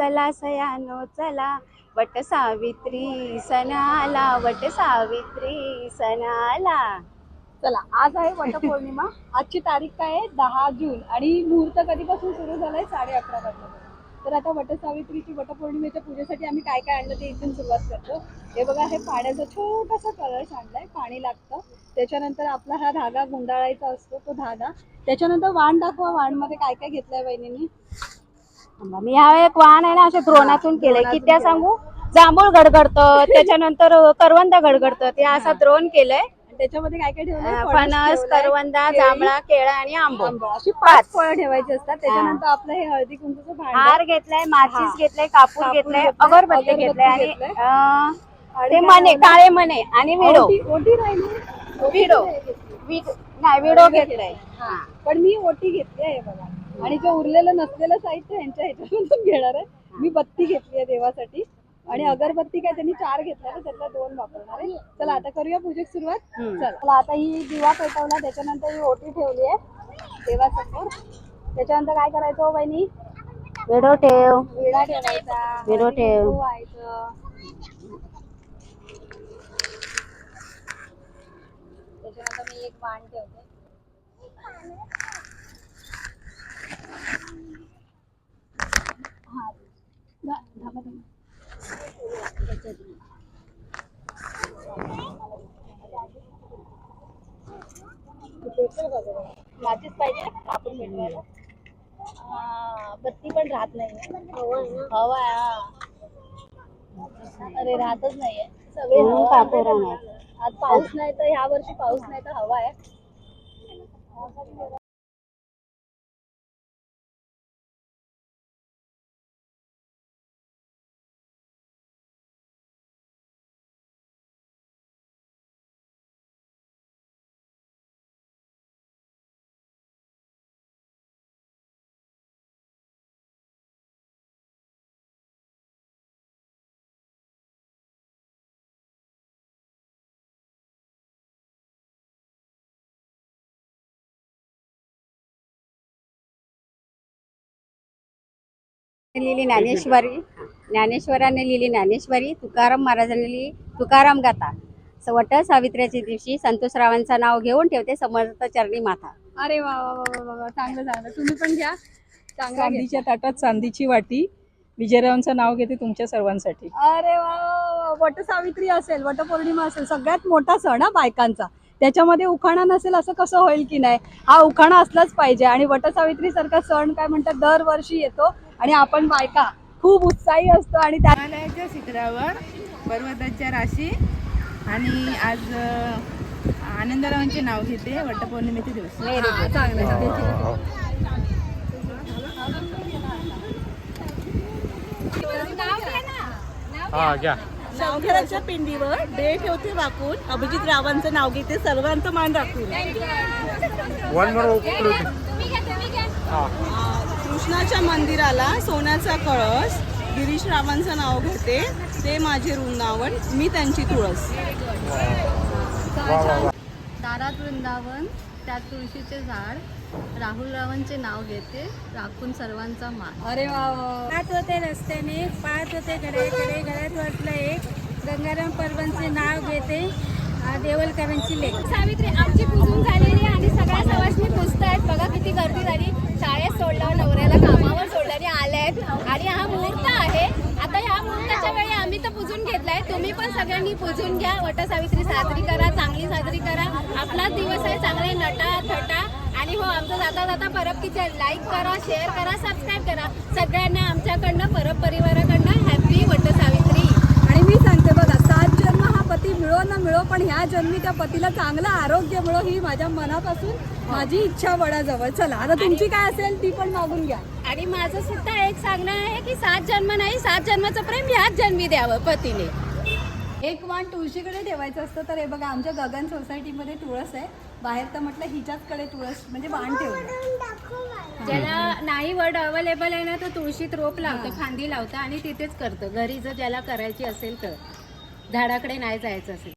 चला सयानो चला. वट सावित्री सणाला वट सावित्री सणाला. चला आज आहे वटपौर्णिमा. आजची तारीख काय आहे? दहा जून. आणि मुहूर्त कधीपासून सुरू झालाय? साडे अकरा वाजता. तर आता वटसावित्रीची वटपौर्णिमेच्या पूजेसाठी आम्ही काय काय आणलं ते इथून सुरुवात करतो. हे बघा हे पाण्याचा छोटासा कलश आणलाय. पाणी लागतं. त्याच्यानंतर आपला हा धागा गुंडाळायचा असतो तो धागा. त्याच्यानंतर वाण दाखवा. वाणमध्ये काय काय घेतलंय वहिनीने मी हा एक वाहन आहे ना अशा द्रोणातून केलंय. द्रोणातून किती सांगू जांभूळ गडगडतं त्याच्यानंतर करवंद गडगडतं. ते असा द्रोण केलंय. त्याच्यामध्ये काय काय ठेवलंय? अं, फणस करवंदा जांभळा केळा आणि आंबो. अशी पाच फळं ठेवायची असतात. त्याच्यानंतर आपलं हे हळदी कुंकूचं भांड. हार घेतलाय. माचीस घेतलाय कापूर घेतलाय अगरबत्ती घेतलाय आणि ते मने? काळे मने आणि विडो. ओटी राहिली? विडो. विड- नाही विडो घेतलाय. पण मी ओटी घेतली आहे बघा. आणि जे उरलेलं नसलेलं साहित्य यांच्या ह्याच्यामधून घेणार आहे. मी बत्ती घेतली आहे देवासाठी. आणि अगरबत्ती काय त्यांनी चार घेतल्या ना त्यातल्या दोन वापरणार आहे. चला आता करूया पूजेक सुरुवात. चला. चला आता ही दिवा पेटवला त्याच्यानंतर ही ओटी ठेवली आहे देवासमोर. त्याच्यानंतर काय करायचं हो बहिणी? विडो ठेव. विडा ठेवायचा. विडो ठेव. त्याच्यानंतर मी एक वाण ठेवते. हा. माचीस पाहिजे आपण मिळवायला हा, बत्ती पण राहत नाही हवा आहे, हा. अरे राहतच नाहीये सगळे. आणायचं. आज पाऊस नाही तर ह्या वर्षी पाऊस नाही तर हवा आहे लिहिली ज्ञानेश्वरी. ज्ञानेश्वराने लिहिली ज्ञानेश्वरी तुकाराम महाराजांनी लिहिली तुकाराम गाथा. वट सावित्र्याच्या दिवशी संतोषरावांचं नाव घेऊन ठेवते समर्थ चरणी माथा अरे वा वा वा वा, वा वा चांगलं चांगलं. तुम्ही पण घ्या. चांगला. चांदीच्या ताटात चांदीची वाटी. विजयरावांचं नाव घेते तुमच्या सर्वांसाठी. अरे वा वा, वा. वटसावित्री असेल वटपौर्णिमा असेल सगळ्यात मोठा सण हा बायकांचा. त्याच्यामध्ये उखाणा नसेल असं कसं होईल की नाही? हा उखाणा असलाच पाहिजे. आणि वटसावित्री सारखा सण काय म्हणतात? दरवर्षी येतो. आणि आपण बायका खूप उत्साही असतो आणि त्या हिमालयाच्या शिखरावर पर्वताच्या राशी आणि आज आनंदरावांचे नाव घेते वटपौर्णिमेचे दिवस. हा, चांगलं. शंकराच्या पिंडीवर डे ठेवते वाकून. अभिजित रावांचं नाव घेते सर्वांचं मान राखून. कृष्णाच्या मंदिराला सोन्याचा कळस. गिरीश रावांचं नाव घेते. ते माझे वृंदावन मी त्यांची तुळस. दारात वृंदावन त्यात तुळशीचे झाड. राहुल रावांचे नाव घेते. राखून सर्वांचा मान. अरे वा वा, वा. पाहत होते रस्त्याने पाहत होते घड्याकडे घरात वाटलं एक. गंगाराम परबांचे नाव घेते. देवलकरांची लेख. सावित्री आमची पुजून झालेली आहे आणि सगळ्या सवासनी पुजत आहेत. बघा किती गर्दी झाली. शाळेत सोडलं नवऱ्याला कामावर सोडलं आणि आल्यात आणि हा मुहूर्त आहे. आता ह्या मुहूर्ताच्या वेळी आम्ही तर पुजून घेतलाय. तुम्ही पण सगळ्यांनी पुजून घ्या. वटसावित्री साजरी करा. चांगली साजरी करा. आपलाच दिवस आहे चांगले नटा थटा. आणि हो आमचं जाता जाता परब किचन लाईक करा शेअर करा सबस्क्राईब करा. सगळ्यांना आमच्याकडनं परब परिवाराकडनं हॅपी वटसावित्री आणि मी सांगते बघा सात जन्म हा पती मिळो ना ह्या जन्मी त्या पतीला चांगलं आरोग्य मिळो ही माझ्या मनापासून माझी इच्छा वडाजवळ. चला आता तुमची काय असेल ती पण मागून घ्या. आणि माझं सुद्धा एक सांगणं आहे की सात जन्म नाही सात जन्माचं प्रेम ह्याच जन्मी द्यावं पतीने. एक वाण तुळशीकडे ठेवायचं असतं तर हे बघा आमच्या गगन सोसायटीमध्ये तुळस आहे. बाहेर तर म्हटलं हिच्याचकडे तुळस म्हणजे वाण ठेवलं. ज्याला नाही वर्ड अवेलेबल आहे ना तर तुळशीत रोप लावतं फांदी लावतं आणि तिथेच करतं. घरी जर ज्याला करायची असेल तर. झाडाकडे नाही जायचं असेल.